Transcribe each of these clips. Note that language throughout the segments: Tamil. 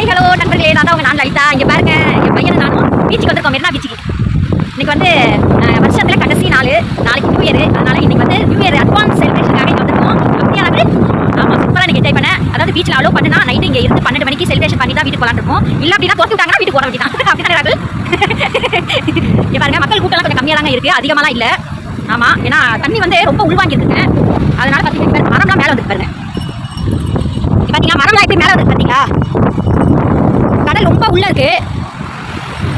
ஹாய் ஹலோ நண்பர்களே. நான் தான் உங்கள் நான் லலிதா இங்கே பாருங்க என் பையன் நானும் பீச்சுக்கு வந்திருக்கோம். மெரினா பீச்சுக்கு. இன்னைக்கு வந்து வருஷத்தில் கடைசி நாள். நாளைக்கு நியூ இயர் அதனால இன்னைக்கு வந்து நியூ இயர் அட்வான்ஸ் செலிப்ரேஷனுக்காக இங்கே வந்திருக்கோம். அப்படியே அளவு ஆமா சூப்பராக நீங்க என்ஜாய் பண்ண. அதாவது பீச்சில் அலோவ் பண்ணுனா நைட்டு இங்கே இருந்து பன்னெண்டு மணிக்கு செலிப்ரேஷன் பண்ணி தான் வீட்டுக்கு போலான்னு இல்லை அப்படின்னா தோத்து விட்டாங்கன்னா வீட்டுக்கு போட வேண்டியதான் அப்படிதான் ராகுல் பாருங்க மக்கள் கூட்டம் கொஞ்சம் கம்மியாக தாங்க இருக்குது அதிகமாகலாம் இல்லை. ஆமாம் ஏன்னா தண்ணி வந்து ரொம்ப உள்வாங்கியிருக்குங்க. அதனால் பார்த்தீங்கன்னா மரம்லாம் மேலே வந்து பாருங்க. இங்க மரம்லாம் எப்படி மேலே வந்து பார்த்தீங்களா கடல் ரொம்ப உள்ள இருக்கு.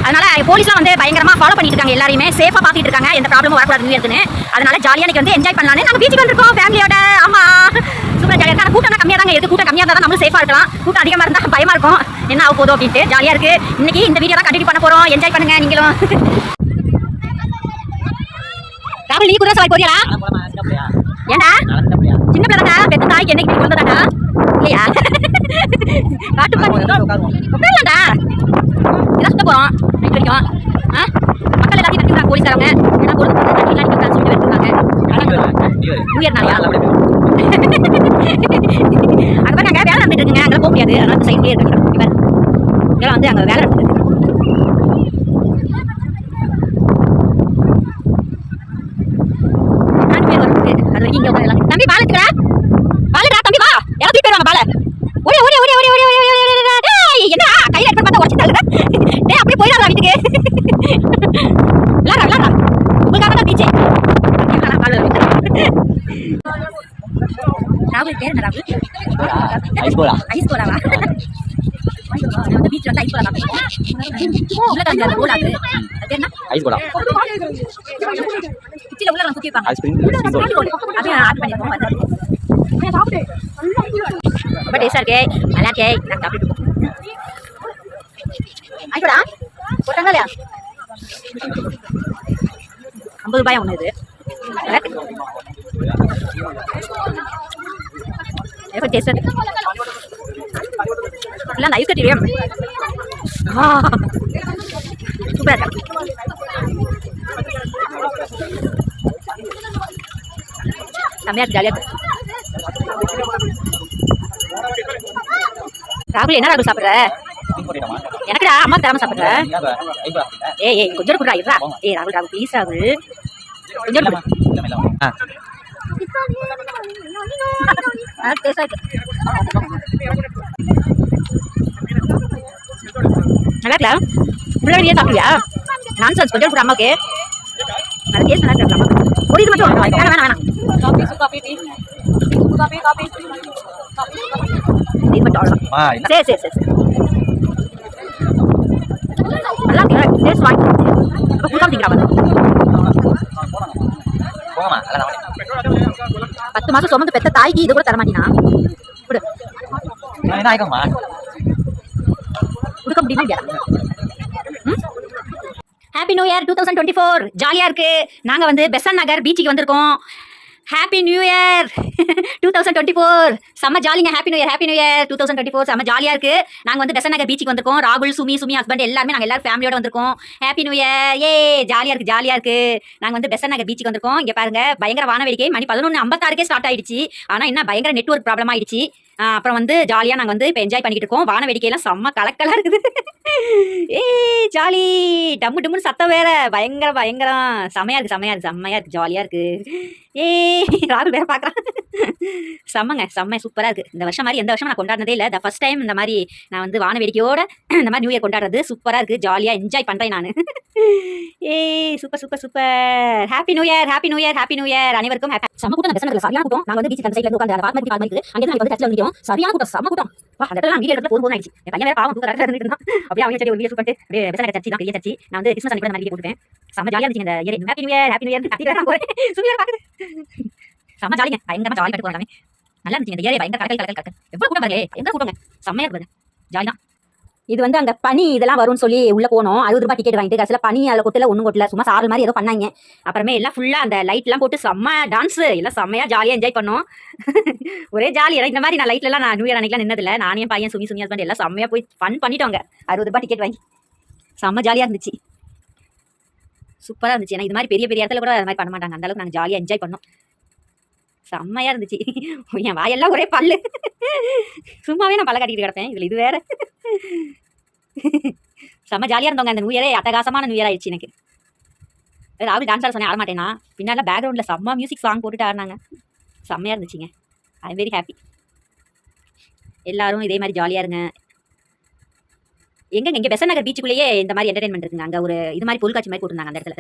அதனால போலீஸ்லாம் வந்து பயங்கரமா ஃபாலோ பண்ணிட்டு இருக்காங்க எல்லாரையுமே சேஃபா பாத்துட்டு இருக்காங்க. எந்த ப்ராப்ளமும் வரக்கூடாது நியூ இயர்க்குன்னு அதனால ஜாலியா இன்னைக்கு வந்து என்ஜாய் பண்ணலாம்னு நாங்க பீச்சுக்கு வந்திருக்கோம் ஃபேமிலியோட ஆமா. சூப்பர் ஜாலியா இருக்கு கூட்டம் கம்மியா தாங்க இருக்கு. கூட்டம் கம்மியா இருந்தா நம்மளும் சேஃபா இருக்கலாம். கூட்டம் அதிகமா இருந்தா பயமா இருக்கும். என்ன ஆக போதும் அப்படின்ட்டு ஜாலியா இருக்கு. இன்னைக்கு இந்த வீடியோ தான் கண்டினியூ பண்ண போறோம். என்ஜாய் பண்ணுங்க நீங்களும். ராகுல் நீ கூட சவாரி போறியா ஏண்டா? சின்ன பிள்ளை தானே பெத்த தாய்க்கு என்னைக்கு வந்ததாடா இல்லையா? காட்டு உட்காரலாம்டா இதான் சுத்த போகிறோம் வரைக்கும் ஆ? மக்கள் எல்லாத்தையும் எடுத்துக்கிறாங்க போலீஸ்காரங்க ஏன்னா பொருள் அடிக்கலாம் சொல்லி எடுத்துருக்காங்க அங்கே நாங்கள் வேலை நடந்துட்டு இருக்குங்க. போக முடியாது. அதனால் சைட்லேயே இருக்கிறோம் இவர் இங்கே வந்து அங்கே வேலை நடந்துருக்கு ராகுல் பேர் என்ன ராகுல்? Ice cola. ஐஸ் கோலாவா வந்து பீச் வந்து ஐஸ் கோலா உள்ள அந்த கோலா அது அது என்ன? ஐஸ் கோலா கிச்சில உள்ள சுத்தி வைப்பாங்க. அது ஸ்ப்ரிங் ஸ்ப்ரிங் ரோல் அப்படியே ஆர்டர் பண்ணிருக்கோம் ரொம்ப டேஸ்டா இருக்கே. நல்லா இருக்கே. நான் சாப்பிட்டு ஆயிட்டோடா போட்டாங்க இல்லையா ஐம்பது ரூபாய் ஒன்று இது. ரொம்ப டேஸ்டா இருக்கு இல்லை அந்த ஐஸ் கட்டி சூப்பராக இருக்கு செம்மையா இருக்கு ஜாலியா இருக்கு ராகுல் என்ன ராகுல் சாப்பிடுற எனக்குடா அம்மா தராம சாப்பிடுற ஏய் ஏய் கொஞ்சம் குடுறா இருடா ஏய் ராகுல் ராகுல் ப்ளீஸ் ராகுல் கொஞ்சம் நல்லா இருக்கா. ஃபுல்லாக வெளியே சாப்பிடுவியா நான் சார் கொஞ்சம் கூட அம்மாவுக்கு நல்லா டேஸ்ட் நல்லா இருக்கா ஒரு இது மட்டும் வேணாம் வேணாம் வேணாம் காஃபி சரி சரி சரி நல்லா டேஸ்ட் வாங்கி அப்போ ஃபுல்லாக திங்கிறா போகலாம் பத்து மாசம் சுமந்து பெத்த தாய்க்கு இது கூட தர மாட்டீனா கொடு கொடுக்க முடியுமா happy new year two thousand twenty four ஜாலியாக இருக்கு. நாங்கள் வந்து பெசன் நகர் பீச்சுக்கு வந்திருக்கோம். Happy new year two thousand twenty four செம்ம ஜாலிங்க happy new year happy new year two thousand twenty four செம்ம ஜாலியாக இருக்குது நாங்கள் வந்து பெசன் பீச்சுக்கு வந்திருக்கோம். ராகுல் சுமி சுமி ஹஸ்பண்ட் எல்லாமே நாங்கள் எல்லாரும் ஃபேமிலியோட வந்திருக்கோம். ஹாப்பி நியூ இயர் ஏ ஜாலியாக இருக்கு ஜாலியாக இருக்கு. நாங்கள் வந்து பெசன் பீச்சுக்கு வந்திருக்கோம். இங்கே பாருங்க பயங்கர வானவேடிக்கை. மணி பதினொன்று ஐம்பத்தாறுக்கே ஸ்டார்ட் ஆயிடுச்சு. ஆனால் என்ன பயங்கர நெட்ஒர்க் ப்ராப்ளம் ஆயிடுச்சு. அப்புறம் வந்து ஜாலியாக நாங்கள் வந்து இப்போ என்ஜாய் பண்ணிக்கிட்டு இருக்கோம். வான வேடிக்கையெல்லாம் செம்ம கலக்கலாக இருக்குது. ஏய் ஜாலி டம்மு டம்முன்னு சத்தம் வேற. பயங்கர பயங்கரம். செமையா இருக்குது செம்மையாக இருக்குது செம்மையா இருக்குது ஜாலியாக இருக்குது ஏய் ராகுல் வேற பார்க்குறான் செம்மங்க செம்ம சூப்பராக இருக்குது இந்த வருஷம் மாதிரி எந்த வருஷம் நான் கொண்டாடினதே இல்லை. த ஃபர்ஸ்ட் டைம் இந்த மாதிரி நான் வந்து வான வேடிக்கையோட இந்த மாதிரி நியூ இயர் கொண்டாடுறது சூப்பராக இருக்குது ஜாலியாக என்ஜாய் பண்ணுறேன் நான். ஏ super super super happy new year happy new year happy new year அனைவருக்கும் செம்ம கூட்டம் பெசனத்தில் சரியான கூட்டம். நாங்கள் வந்து பீச் அந்த சைடில் உட்காந்து பால் மாதிரி இருக்குது அங்கே நாங்கள் வந்து டச்சில் வந்துட்டோம் சரியான கூட்டம் செம்ம கூட்டம். வா அந்த இடத்துல வீடியோ எடுத்து போதும் ஆயிடுச்சு. என் பையன் வேறு பாவம் தூக்கறாரு இருந்துட்டு இருந்தான் அப்படியே அவங்க சரி ஒரு வீடியோ பண்ணிட்டு அப்படியே பெசனக சர்ச்சி தான் பெரிய சர்ச்சி. நான் வந்து கிறிஸ்மஸ் அன்னைக்கு கூட நான் வீடியோ போட்டுட்டேன் செம்ம ஜாலியாக இருந்துச்சு இந்த year happy new year happy new year happy வேற போறேன். சுமியா பாக்குது. செம்ம ஜாலிங்க பயங்கரமா ஜாலி கட்டு போறாங்க நல்லா இருந்துச்சு. இந்த ஏரியா பயங்கர கலக்கல் கலக்கல் கலக்கல் எவ்வளவு கூட்டம் பாருங்க எங்க கூட்டங்க? செம்மையா இருக்குது ஜாலி தான். இது வந்து அங்க பனி இதெல்லாம் வரும்னு சொல்லி உள்ள போனோம். அறுபது ரூபாய் டிக்கெட் வாங்கிட்டு. கடைசியில் பனி அதில் கொட்டில் ஒன்றும் கொட்டில். சும்மா சாரல் மாதிரி ஏதோ பண்ணாங்க. அப்புறமே எல்லாம் ஃபுல்லா அந்த லைட்லாம் போட்டு செம்ம டான்ஸ் எல்லாம் செம்மையா ஜாலியா என்ஜாய் பண்ணோம். ஒரே ஜாலி இந்த மாதிரி நான் லைட்லலாம் நான் நியூ இயர் அன்னைக்கெல்லாம் நின்னதில்ல. நானே பையன் சுமி சுமி ஹஸ்பண்ட் எல்லாம் செம்மையா போய் ஃபன் பண்ணிட்டோங்க அறுபது ரூபாய் டிக்கெட் வாங்கி. செம்ம ஜாலியா இருந்துச்சு. சூப்பரா இருந்துச்சு. ஏன்னா இது மாதிரி பெரிய பெரிய இடத்துல கூட அது மாதிரி பண்ண மாட்டாங்க. அந்த அளவுக்கு நாங்கள் ஜாலியாக என்ஜாய் பண்ணோம். செம்மையாக இருந்துச்சு. என் வாயெல்லாம் ஒரே பல்லு. சும்மாவே நான் பல்ல கட்டிக்கிட்டு கிடப்பேன். இதில் இது வேற. செம்ம ஜாலியாக இருந்தவங்க அந்த நியூ இயரே அட்டகாசமான நியூ இயர் ஆயிடுச்சு எனக்கு. ராகுல் டான்ஸ் ஆட சொன்னேன் ஆட மாட்டேனா பின்னால் பேக்ரவுண்டில் செம்ம மியூசிக் சாங் போட்டுட்டு ஆடினாங்க. செம்மையாக இருந்துச்சுங்க. ஐ வெரி ஹாப்பி எல்லாரும் இதே மாதிரி ஜாலியாக இருங்க. எங்கே இங்கே பெசன் நகர் பீச்சுக்குள்ளேயே இந்த மாதிரி என்டர்டைன்மெண்ட் இருக்குங்க. அங்கே ஒரு இது மாதிரி பொருட்காட்சி மாதிரி போட்டிருந்தாங்க அந்த இடத்துல.